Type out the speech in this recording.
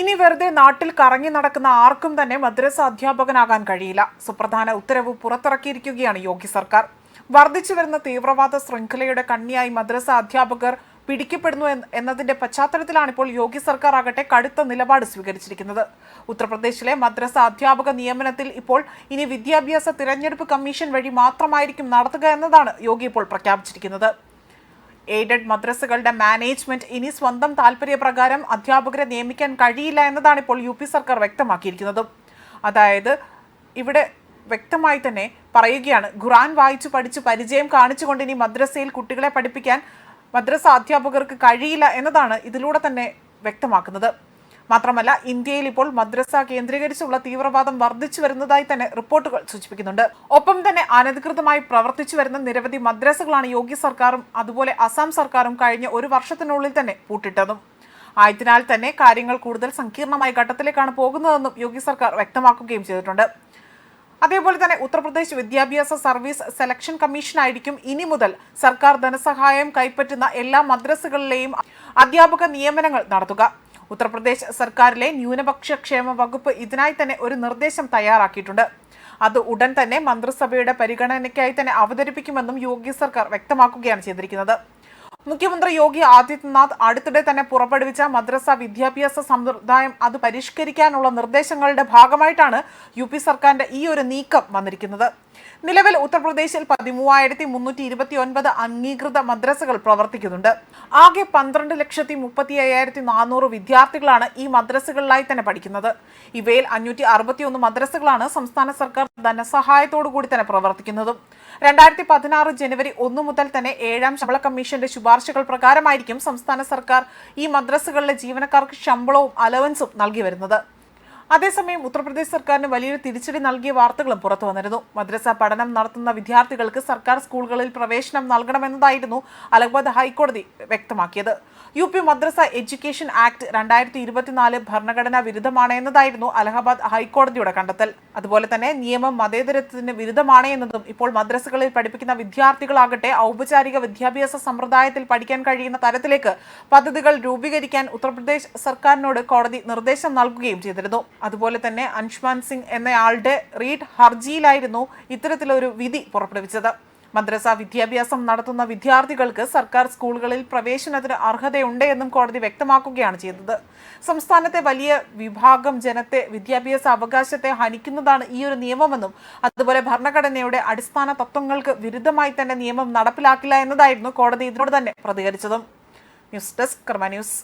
ഇനി വെറുതെ നാട്ടിൽ കറങ്ങി നടക്കുന്ന ആർക്കും തന്നെ മദ്രസ അധ്യാപകനാകാൻ കഴിയില്ല. സുപ്രധാന ഉത്തരവ് പുറത്തിറക്കിയിരിക്കുകയാണ് യോഗി സർക്കാർ. വർദ്ധിച്ചു വരുന്ന തീവ്രവാദ ശൃംഖലയുടെ കണ്ണിയായി മദ്രസ അധ്യാപകർ പിടിക്കപ്പെടുന്നു എന്നതിന്റെ പശ്ചാത്തലത്തിലാണ് ഇപ്പോൾ യോഗി സർക്കാർ ആകട്ടെ കടുത്ത നിലപാട് സ്വീകരിച്ചിരിക്കുന്നത്. ഉത്തർപ്രദേശിലെ മദ്രസ അധ്യാപക നിയമനത്തിൽ ഇപ്പോൾ ഇനി വിദ്യാഭ്യാസ തിരഞ്ഞെടുപ്പ് കമ്മീഷൻ വഴി മാത്രമായിരിക്കും നടത്തുക എന്നതാണ് യോഗി ഇപ്പോൾ പ്രഖ്യാപിച്ചിരിക്കുന്നത്. എയ്ഡഡ് മദ്രസകളുടെ മാനേജ്മെന്റ് ഇനി സ്വന്തം താല്പര്യപ്രകാരം അധ്യാപകരെ നിയമിക്കാൻ കഴിയില്ല എന്നതാണ് ഇപ്പോൾ യു പി സർക്കാർ വ്യക്തമാക്കിയിരിക്കുന്നത്. അതായത് ഇവിടെ വ്യക്തമായി തന്നെ പറയുകയാണ് ഖുറാൻ വായിച്ചു പഠിച്ച് പരിചയം കാണിച്ചുകൊണ്ട് ഇനി മദ്രസയിൽ കുട്ടികളെ പഠിപ്പിക്കാൻ മദ്രസ അധ്യാപകർക്ക് കഴിയില്ല എന്നതാണ് ഇതിലൂടെ തന്നെ വ്യക്തമാക്കുന്നത്. മാത്രമല്ല ഇന്ത്യയിൽ ഇപ്പോൾ മദ്രസ കേന്ദ്രീകരിച്ചുള്ള തീവ്രവാദം വർദ്ധിച്ചു വരുന്നതായി തന്നെ റിപ്പോർട്ടുകൾ സൂചിപ്പിക്കുന്നുണ്ട്. ഒപ്പം തന്നെ അനധികൃതമായി പ്രവർത്തിച്ചു വരുന്ന നിരവധി മദ്രസകളാണ് യോഗി സർക്കാരും അതുപോലെ അസം സർക്കാരും കഴിഞ്ഞ ഒരു വർഷത്തിനുള്ളിൽ തന്നെ പൂട്ടിട്ടതും. ആയതിനാൽ തന്നെ കാര്യങ്ങൾ കൂടുതൽ സങ്കീർണമായ ഘട്ടത്തിലേക്കാണ് പോകുന്നതെന്നും യോഗി സർക്കാർ വ്യക്തമാക്കുകയും ചെയ്തിട്ടുണ്ട്. അതേപോലെ തന്നെ ഉത്തർപ്രദേശ് വിദ്യാഭ്യാസ സർവീസ് സെലക്ഷൻ കമ്മീഷനായിരിക്കും ഇനി മുതൽ സർക്കാർ ധനസഹായം കൈപ്പറ്റുന്ന എല്ലാ മദ്രസകളിലെയും അധ്യാപക നിയമനങ്ങൾ നടത്തുക. ഉത്തർപ്രദേശ് സർക്കാരിലെ ന്യൂനപക്ഷ ക്ഷേമ വകുപ്പ് ഇതിനായി തന്നെ ഒരു നിർദ്ദേശം തയ്യാറാക്കിയിട്ടുണ്ട്. അത് ഉടൻ തന്നെ മന്ത്രിസഭയുടെ പരിഗണനയ്ക്കായി തന്നെ അവതരിപ്പിക്കുമെന്നും യോഗി സർക്കാർ വ്യക്തമാക്കുകയാണ് ചെയ്തിരിക്കുന്നത്. മുഖ്യമന്ത്രി യോഗി ആദിത്യനാഥ് അടുത്തിടെ തന്നെ പുറപ്പെടുവിച്ച മദ്രസ വിദ്യാഭ്യാസ സമ്പ്രദായം അത് പരിഷ്കരിക്കാനുള്ള നിർദ്ദേശങ്ങളുടെ ഭാഗമായിട്ടാണ് യു പി സർക്കാരിന്റെ ഈ ഒരു നീക്കം വന്നിരിക്കുന്നത്. നിലവിൽ ഉത്തർപ്രദേശിൽ പതിമൂവായിരത്തി മുന്നൂറ്റി ഇരുപത്തി ഒൻപത് അംഗീകൃത മദ്രസകൾ പ്രവർത്തിക്കുന്നുണ്ട്. ആകെ പന്ത്രണ്ട് ലക്ഷത്തി മുപ്പത്തി അയ്യായിരത്തി നാനൂറ് വിദ്യാർത്ഥികളാണ് ഈ മദ്രസകളിലായി തന്നെ പഠിക്കുന്നത്. ഇവയിൽ അഞ്ഞൂറ്റി അറുപത്തി ഒന്ന് മദ്രസകളാണ് സംസ്ഥാന സർക്കാർ ധനസഹായത്തോടു കൂടി തന്നെ പ്രവർത്തിക്കുന്നതും. രണ്ടായിരത്തി പതിനാറ് ജനുവരി ഒന്ന് മുതൽ തന്നെ ഏഴാം ശമ്പള കമ്മീഷന്റെ ശുപാർശകൾ പ്രകാരമായിരിക്കും സംസ്ഥാന സർക്കാർ ഈ മദ്രസകളിലെ ജീവനക്കാർക്ക് ശമ്പളവും അലവൻസും നൽകി വരുന്നത്. അതേസമയം ഉത്തർപ്രദേശ് സർക്കാരിന് വലിയൊരു തിരിച്ചടി നൽകിയ വാർത്തകളും പുറത്തു വന്നിരുന്നു. മദ്രസ പഠനം നടത്തുന്ന വിദ്യാർത്ഥികൾക്ക് സർക്കാർ സ്കൂളുകളിൽ പ്രവേശനം നൽകണമെന്നതായിരുന്നു അലഹബാദ് ഹൈക്കോടതി വ്യക്തമാക്കിയത്. U P Madrasa education act രണ്ടായിരത്തി ഇരുപത്തിനാല് ഭരണഘടനാ വിരുദ്ധമാണ് എന്നതായിരുന്നു അലഹബാദ് ഹൈക്കോടതിയുടെ കണ്ടെത്തൽ. അതുപോലെ തന്നെ നിയമം മതേതരത്വത്തിന് വിരുദ്ധമാണ് എന്നതും ഇപ്പോൾ മദ്രസകളിൽ പഠിപ്പിക്കുന്ന വിദ്യാർത്ഥികളാകട്ടെ ഔപചാരിക വിദ്യാഭ്യാസ സമ്പ്രദായത്തിൽ പഠിക്കാൻ കഴിയുന്ന തരത്തിലേക്ക് പദ്ധതികൾ രൂപീകരിക്കാൻ ഉത്തർപ്രദേശ് സർക്കാരിനോട് കോടതി നിർദ്ദേശം നൽകുകയും ചെയ്തിരുന്നു. അതുപോലെ തന്നെ അൻഷ്മാൻ സിംഗ് എന്നയാളുടെ റീഡ് ഹർജിയിലായിരുന്നു ഇത്തരത്തിലൊരു വിധി പുറപ്പെടുവിച്ചത്. മദ്രസ വിദ്യാഭ്യാസം നടത്തുന്ന വിദ്യാർത്ഥികൾക്ക് സർക്കാർ സ്കൂളുകളിൽ പ്രവേശനത്തിന് അർഹതയുണ്ട് എന്നും കോടതി വ്യക്തമാക്കുകയാണ് ചെയ്തത്. സംസ്ഥാനത്തെ വലിയ വിഭാഗം ജനത്തെ വിദ്യാഭ്യാസ അവകാശത്തെ ഹനിക്കുന്നതാണ് ഈ ഒരു നിയമമെന്നും അതുപോലെ ഭരണഘടനയുടെ അടിസ്ഥാന തത്വങ്ങൾക്ക് വിരുദ്ധമായി തന്നെ നിയമം നടപ്പിലാക്കില്ല എന്നതായിരുന്നു കോടതി ഇതിനോട് തന്നെ പ്രതികരിച്ചതും. News desk Karma news.